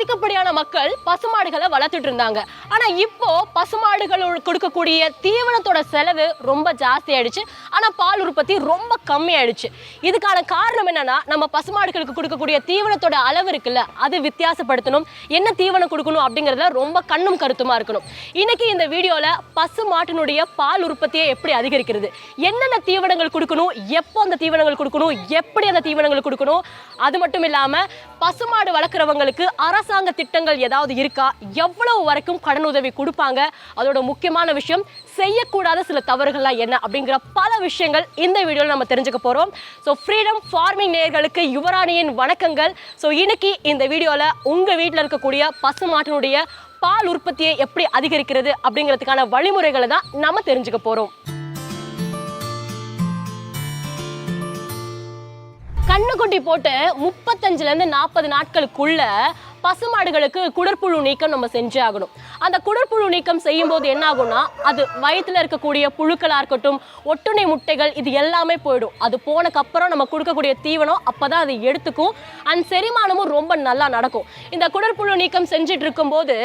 அதிகப்படியான மக்கள் பசுமாடுகளை வளர்த்துட்டு இருந்தாங்க. ஆனா இப்போ பசுமாடுகள் கொடுக்கக்கூடிய தீவனத்தோட செலவு ரொம்ப ஜாஸ்தி ஆயிடுச்சு. ஆனா பால் உற்பத்தி ரொம்ப கம்மி ஆயிடுச்சு. இதுக்கான காரணம் என்னன்னா நம்ம பசுமாடுகளுக்கு கொடுக்கக்கூடிய தீவனத்தோட அளவு இருக்குல்ல அது வித்தியாசப்படுத்தணும். என்ன தீவனம் கொடுக்கணும் அப்படிங்கறதுல ரொம்ப கண்ணும் கருத்துமா இருக்கணும். இன்னைக்கு இந்த வீடியோல பசு மாட்டினுடைய பால் உற்பத்தியை எப்படி அதிகரிக்கிறது? என்னென்ன தீவனங்கள் கொடுக்கணும்? எப்போ அந்த தீவனங்கள் கொடுக்கணும்? எப்படி அந்த தீவனங்கள் கொடுக்கணும்? அது மட்டும் இல்லாம பசுமாடு வளர்க்குறவங்களுக்கு அரசு அரசாங்க திட்டங்கள் ஏதாவது இருக்கா? எவ்வளவு வரைக்கும் கடன் உதவி கொடுப்பாங்க? அதோட முக்கியமான விஷயம் செய்யக்கூடாத சில தவறுகள்லாம் என்ன? அப்படிங்கிற பல விஷயங்கள் இந்த வீடியோவில் நம்ம தெரிஞ்சுக்க போகிறோம் ஸோ ஃப்ரீடம் ஃபார்மிங் நேயர்களுக்கு யுவராணியின் வணக்கங்கள். ஸோ இன்னைக்கு இந்த வீடியோவில் உங்கள் வீட்டில் இருக்கக்கூடிய பசுமாட்டினுடைய பால் உற்பத்தியை எப்படி அதிகரிக்கிறது அப்படிங்கிறதுக்கான வழிமுறைகளை தான் நம்ம தெரிஞ்சுக்க போகிறோம் கண்ணுக்குட்டி போட்டு முப்பத்தஞ்சுல இருந்து நாற்பது நாட்களுக்குள்ள பசுமாடுகளுக்கு குடற்புழு நீக்கம் நம்ம செஞ்சே ஆகணும். அந்த குடற்புழு நீக்கம் செய்யும் போது என்ன ஆகும்னா அது வயிற்றுல இருக்கக்கூடிய புழுக்களாக இருக்கட்டும் ஒட்டுணை முட்டைகள் இது எல்லாமே போயிடும். அது போனக்கப்புறம் நம்ம கொடுக்கக்கூடிய தீவனம் அப்பதான் அது எடுத்துக்கும். அண்ட் செரிமானமும் ரொம்ப நல்லா நடக்கும். இந்த குடற்புழு நீக்கம் செஞ்சுட்டு இருக்கும்போது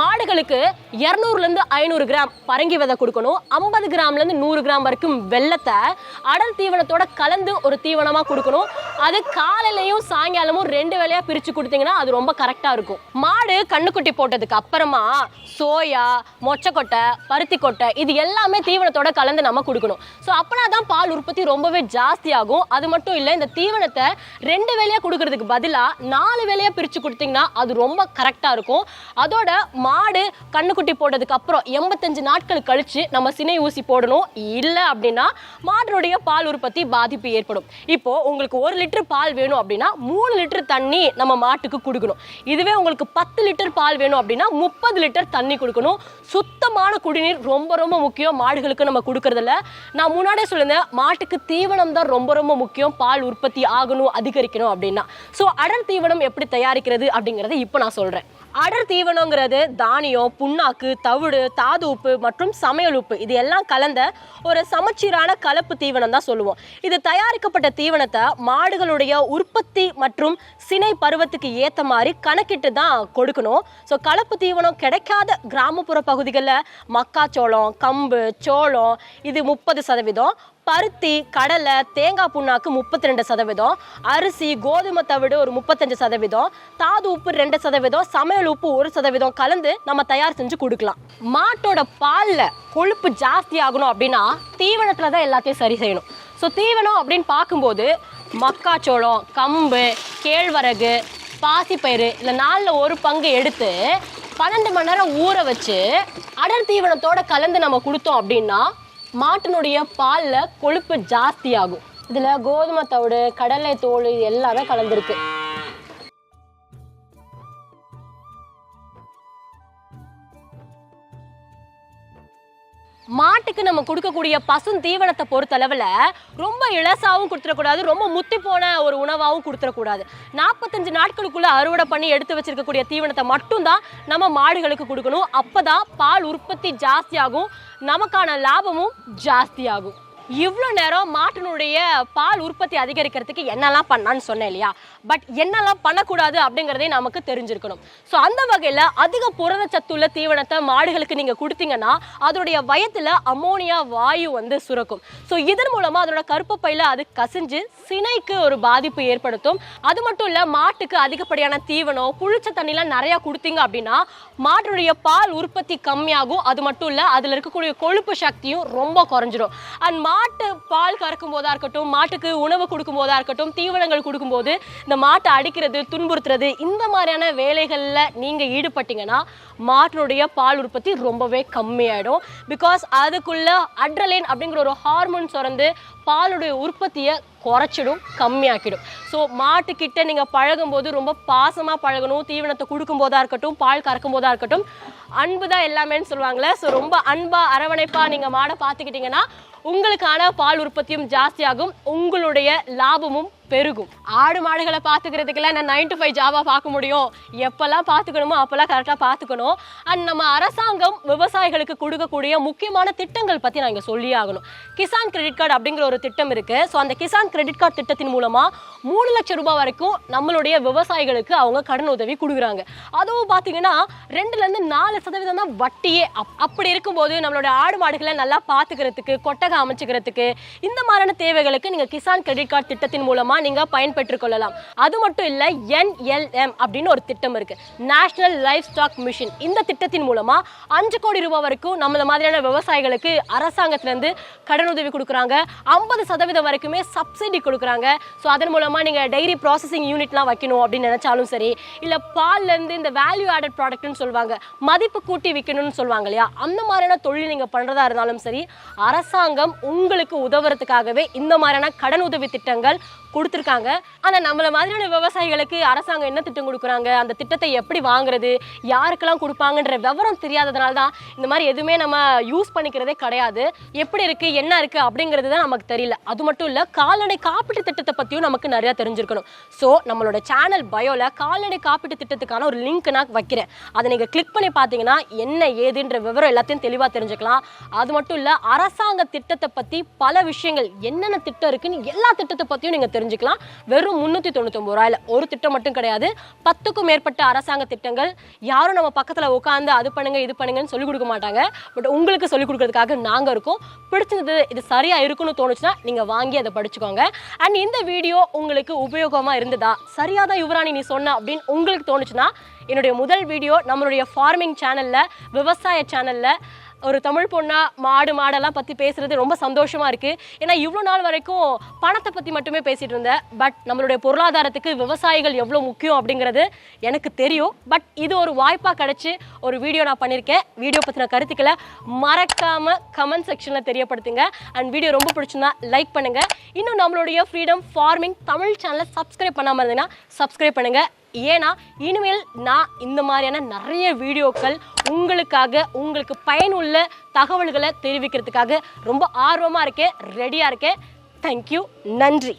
மாடுகளுக்கு இரநூறுலேருந்து ஐநூறு கிராம் பரங்கி விதை கொடுக்கணும். ஐம்பது கிராம்லேருந்து நூறு கிராம் வரைக்கும் வெள்ளத்தை அடல் தீவனத்தோட கலந்து ஒரு தீவனமாக கொடுக்கணும். அது காலையிலையும் சாயங்காலமும் ரெண்டு வேளையா பிரித்து கொடுத்தீங்கன்னா அது ரொம்ப கரெக்ட் இருக்கும். மாடு கண்ணுக்குட்டி போட்டதுக்கு அப்புறமா சோயா மொச்சக்கொட்டை பருத்தி கொட்டை இது எல்லாமே தீவனத்தோட கலந்து நம்ம கொடுக்கணும். ஸோ அப்போனா தான் பால் உற்பத்தி ரொம்பவே ஜாஸ்தி ஆகும் அது மட்டும் இல்லை இந்த தீவனத்தை ரெண்டு வேலையாக கொடுக்கறதுக்கு பதிலாக நாலு வேலையாக பிரித்து கொடுத்தீங்கன்னா அது ரொம்ப கரெக்டாக இருக்கும். அதோட மாடு கண்ணுக்குட்டி போட்டதுக்கு அப்புறம் எண்பத்தஞ்சு நாட்கள் கழித்து நம்ம சினை ஊசி போடணும். இல்லை அப்படின்னா மாடுடைய பால் உற்பத்தி பாதிப்பு ஏற்படும். இப்போ உங்களுக்கு ஒரு லிட்டர் பால் வேணும் அப்படின்னா மூணு லிட்டர் தண்ணி நம்ம மாட்டுக்கு கொடுக்கணும். இதுவே உங்களுக்கு பத்து லிட்டர் பால் வேணும் அப்படின்னா முப்பது லிட்டர் தண்ணி கொடுக்கணும். சுத்தமான குடிநீர் ரொம்ப ரொம்ப முக்கியம். மாடுகளுக்கு நம்ம கொடுக்கறதில்ல. நான் முன்னாடியே சொல்லியிருந்தேன் மாட்டுக்கு தீவனம் தான் ரொம்ப ரொம்ப முக்கியம். பால் உற்பத்தி ஆகணும் அதிகரிக்கணும் அப்படின்னா. ஸோ அடர் தீவனம் எப்படி தயாரிக்கிறது அப்படிங்கிறத இப்போ நான் சொல்கிறேன் அடர் தீவனங்கிறது தானியம் புண்ணாக்கு தவிடு தாது உப்பு மற்றும் சமையல் உப்பு. இது எல்லாம் கலந்த ஒரு சமச்சீரான கலப்பு தீவனம் தான் சொல்லுவோம். இது தயாரிக்கப்பட்ட தீவனத்தை மாடுகளுடைய உற்பத்தி மற்றும் சினை பருவத்துக்கு ஏற்ற மாதிரி கணக்கிட்டு தான் கொடுக்கணும். ஸோ கலப்பு தீவனம் கிடைக்காத கிராமப்புற பகுதிகளில் மக்காச்சோளம் கம்பு சோளம் இது முப்பது சதவீதம். பருத்தி கடலை தேங்காய் புண்ணாக்கு முப்பத்தி ரெண்டு சதவீதம். அரிசி கோதுமை தவிடு ஒரு முப்பத்தஞ்சு சதவீதம். தாது உப்பு ரெண்டு சதவீதம். சமையல் உப்பு ஒரு சதவீதம். கலந்து நம்ம தயார் செஞ்சு கொடுக்கலாம். மாட்டோட பாலில் கொழுப்பு ஜாஸ்தி ஆகணும் அப்படின்னா தீவனத்தில் தான் எல்லாத்தையும் சரி செய்யணும். ஸோ தீவனம் அப்படின்னு பார்க்கும்போது மக்காச்சோளம் கம்பு கேழ்வரகு பாசிப்பயிறு இந்த நாலில் ஒரு பங்கு எடுத்து பன்னெண்டு மணி நேரம் ஊற வச்சு அடர் தீவனத்தோட கலந்து நம்ம கொடுத்தோம் அப்படின்னா மாட்டினுடைய பாலில் கொழுப்பு ஜாஸ்தியாகும். இதில் கோதுமை தவிடு கடலை தோல் இது எல்லாமே கலந்துருக்கு. மாட்டுக்கு நம்ம கொடுக்கக்கூடிய பசும் தீவனத்தை பொறுத்தளவில் ரொம்ப இலசாவும் கொடுத்துடக்கூடாது ரொம்ப முத்தி போன ஒரு உணவாகவும் கொடுத்துடக்கூடாது. நாற்பத்தஞ்சு நாட்களுக்குள்ள அறுவடை பண்ணி எடுத்து வச்சிருக்கக்கூடிய தீவனத்தை மட்டும்தான் நம்ம மாடுகளுக்கு கொடுக்கணும். அப்பதான் பால் உற்பத்தி ஜாஸ்தியாகும் நமக்கான லாபமும் ஜாஸ்தியாகும். இவ்வளோ நேரம் மாட்டினுடைய பால் உற்பத்தி அதிகரிக்கிறதுக்கு என்னெல்லாம் பண்ணான்னு சொன்னேன் இல்லையா? பட் என்னெல்லாம் பண்ணக்கூடாது அப்படிங்கிறதே நமக்கு தெரிஞ்சிருக்கணும். ஸோ அந்த வகையில் அதிக புரதச்சத்துள்ள தீவனத்தை மாடுகளுக்கு நீங்கள் கொடுத்தீங்கன்னா அதோடைய வயத்தில் அமோனியா வாயு வந்து சுரக்கும். ஸோ இதன் மூலமாக அதோட கருப்பப்பையில் அது கசிஞ்சு சினைக்கு ஒரு பாதிப்பு ஏற்படுத்தும். அது மட்டும் இல்லை மாட்டுக்கு அதிகப்படியான தீவனம் புளிச்ச தண்ணிலாம் நிறையா கொடுத்தீங்க அப்படின்னா மாட்டுடைய பால் உற்பத்தி கம்மியாகும். அது மட்டும் இல்லை அதில் இருக்கக்கூடிய கொழுப்பு சக்தியும் ரொம்ப குறைஞ்சிடும் அண்ட் மா மாட்டு பால் கறக்கும் போதா இருக்கட்டும் மாட்டுக்கு உணவு கொடுக்கும் போதா இருக்கட்டும் தீவனங்கள் கொடுக்கும்போது இந்த மாட்டை அடிக்கிறது துன்புறுத்துறது இந்த மாதிரியான வேலைகளில் நீங்கள் ஈடுபட்டீங்கன்னா மாட்டினுடைய பால் உற்பத்தி ரொம்பவே கம்மியாயிடும். பிகாஸ் அதுக்குள்ள அட்ரலைன் அப்படிங்கிற ஒரு ஹார்மோன் சுரந்து பாலுடைய உற்பத்தியை குறைச்சிடும் கம்மியாக்கிடும். ஸோ மாட்டுக்கிட்ட நீங்கள் பழகும்போது ரொம்ப பாசமாக பழகணும் தீவனத்தை கொடுக்கும் போதா இருக்கட்டும் பால் கறக்கும் போதா இருக்கட்டும் அன்பு தான் எல்லாமேன்னு சொல்லுவாங்களே. ஸோ ரொம்ப அன்பா அரவணைப்பா நீங்கள் மாடை பார்த்துக்கிட்டிங்கன்னா உங்களுக்கான பால் உற்பத்தியும் ஜாஸ்தியாகும். உங்களுடைய லாபமும் பெருகும். ஆடு மாடுகளை பார்த்துக்கிறதுக்கெல்லாம் நான் நைன் டு ஃபைவ் ஜாபாக பார்க்க முடியும். எப்போல்லாம் பார்த்துக்கணுமோ அப்போல்லாம் கரெக்டாக பார்த்துக்கணும். அண்ட் நம்ம அரசாங்கம் விவசாயிகளுக்கு கொடுக்கக்கூடிய முக்கியமான திட்டங்கள் பற்றி நான் இங்கே சொல்லியே ஆகணும். கிசான் கிரெடிட் கார்டு அப்படிங்கிற ஒரு திட்டம் இருக்குது ஸோ அந்த கிசான் கிரெடிட் கார்டு திட்டத்தின் மூலமாக மூணு லட்சம் ரூபாய் வரைக்கும் நம்மளுடைய விவசாயிகளுக்கு அவங்க கடன் உதவி கொடுக்குறாங்க. அதுவும் பார்த்தீங்கன்னா ரெண்டுலேருந்து நாலு சதவீதம் தான் வட்டியே. அப் அப்படி இருக்கும்போது நம்மளோட ஆடு மாடுகளை நல்லா பார்த்துக்கிறதுக்கு கொட்டகை அமைச்சுக்கிறதுக்கு இந்த மாதிரியான தேவைகளுக்கு நீங்கள் கிசான் கிரெடிட் கார்டு திட்டத்தின் மூலமாக நீங்கள் பயன்பெற்று கொள்ளலாம் அது மட்டும் இல்லை என்எல்எம் அப்படின்னு ஒரு திட்டம் இருக்குது நேஷனல் லைஃப் ஸ்டாக் மிஷின் இந்த திட்டத்தின் மூலமாக அஞ்சு கோடி ரூபாய் வரைக்கும் நம்மள மாதிரியான விவசாயிகளுக்கு அரசாங்கத்திலேருந்து கடன் உதவி கொடுக்குறாங்க. ஐம்பது சதவீதம் வரைக்குமே சப்சிடி கொடுக்குறாங்க. ஸோ அதன் மூலமாக நீங்கள் டைரி ப்ராசஸிங் யூனிட்லாம் வைக்கணும் அப்படின்னு நினச்சாலும் சரி இல்லை பால்லேருந்து இந்த வேல்யூ ஆடட் ப்ராடக்ட்னு சொல்லுவாங்க மதிப்பு கூட்டி விற்கணும்னு சொல்லுவாங்க இல்லையா? அந்த மாதிரியான தொழில் நீங்கள் பண்ணுறதா இருந்தாலும் சரி அரசாங்கம் உங்களுக்கு உதவுறதுக்காகவே இந்த மாதிரியான கடன் உதவி திட்டங்கள் கொடுத்துருக்காங்க. ஆனால் நம்மள மாதிரியான விவசாயிகளுக்கு அரசாங்கம் என்ன திட்டம் கொடுக்குறாங்க? அந்த திட்டத்தை எப்படி வாங்குறது? யாருக்கெல்லாம் கொடுப்பாங்கன்ற விவரம் தெரியாததுனால தான் இந்த மாதிரி எதுவுமே நம்ம யூஸ் பண்ணிக்கிறதே கிடையாது. எப்படி இருக்குது என்ன இருக்குது அப்படிங்கிறது தான் நமக்கு தெரியல. அது மட்டும் இல்லை கால்நடை காப்பீட்டு திட்டத்தை பற்றியும் நமக்கு நிறையா தெரிஞ்சிருக்கணும். ஸோ நம்மளோட சேனல் பயோவில் கால்நடை காப்பீட்டு திட்டத்துக்கான ஒரு லிங்க் நான் வைக்கிறேன். அதை நீங்கள் கிளிக் பண்ணி பார்த்தீங்கன்னா என்ன ஏதுன்ற விவரம் எல்லாத்தையும் தெளிவாக தெரிஞ்சுக்கலாம். அது மட்டும் இல்லை அரசாங்க திட்டத்தை பற்றி பல விஷயங்கள் என்னென்ன திட்டம் இருக்குன்னு எல்லா திட்டத்தை பற்றியும் நீங்கள் தெரிஞ்சுக்கலாம். வெறும் முந்நூற்றி தொண்ணூத்தொம்பது ரூபாயில. ஒரு திட்டம் மட்டும் கிடையாது. பத்துக்கும் மேற்பட்ட அரசாங்க திட்டங்கள். யாரும் நம்ம பக்கத்தில் உட்காந்து அது பண்ணுங்க இது பண்ணுங்கன்னு சொல்லிக் கொடுக்க மாட்டாங்க. பட் உங்களுக்கு சொல்லிக் கொடுக்கறதுக்காக நாங்கள் இருக்கோம். பிடிச்சிருந்தது இது சரியாக இருக்குன்னு தோணுச்சுன்னா நீங்கள் வாங்கி அதை படிச்சுக்கோங்க. அண்ட் இந்த வீடியோ உங்களுக்கு உபயோகமாக இருந்ததா? சரியாக தான் யுவராணி நீ சொன்ன அப்படின்னு உங்களுக்கு தோணுச்சுன்னா என்னுடைய முதல் வீடியோ நம்மளுடைய ஃபார்மிங் சேனலில் விவசாய சேனலில் ஒரு தமிழ் பொண்ணா மாடு மாடெல்லாம் பற்றி பேசுறது ரொம்ப சந்தோஷமாக இருக்குது ஏன்னா இவ்வளோ நாள் வரைக்கும் பணத்தை பற்றி மட்டுமே பேசிகிட்டு இருந்தேன் பட் நம்மளுடைய பொருளாதாரத்துக்கு விவசாயிகள் எவ்வளோ முக்கியம் அப்படிங்கிறது எனக்கு தெரியும். பட் இது ஒரு வாய்ப்பாக கிடச்சி ஒரு வீடியோ நான் பண்ணியிருக்கேன் வீடியோ பற்றின கருத்துக்களை மறக்காமல் கமெண்ட் செக்ஷனில் தெரியப்படுத்துங்க. அண்ட் வீடியோ ரொம்ப பிடிச்சிருந்தா லைக் பண்ணுங்கள் இன்னும் நம்மளுடைய ஃப்ரீடம் ஃபார்மிங் தமிழ் சேனலை சப்ஸ்கிரைப் பண்ணாமல் இருந்தீங்கன்னா சப்ஸ்கிரைப் பண்ணுங்கள் ஏன்னா இனிமேல் நான் இந்த மாதிரியான நிறைய வீடியோக்கள் உங்களுக்காக உங்களுக்கு பயனுள்ள தகவல்களை தெரிவிக்கிறதுக்காக ரொம்ப ஆர்வமாக இருக்கேன் ரெடியாக இருக்கேன். தேங்க்யூ நன்றி.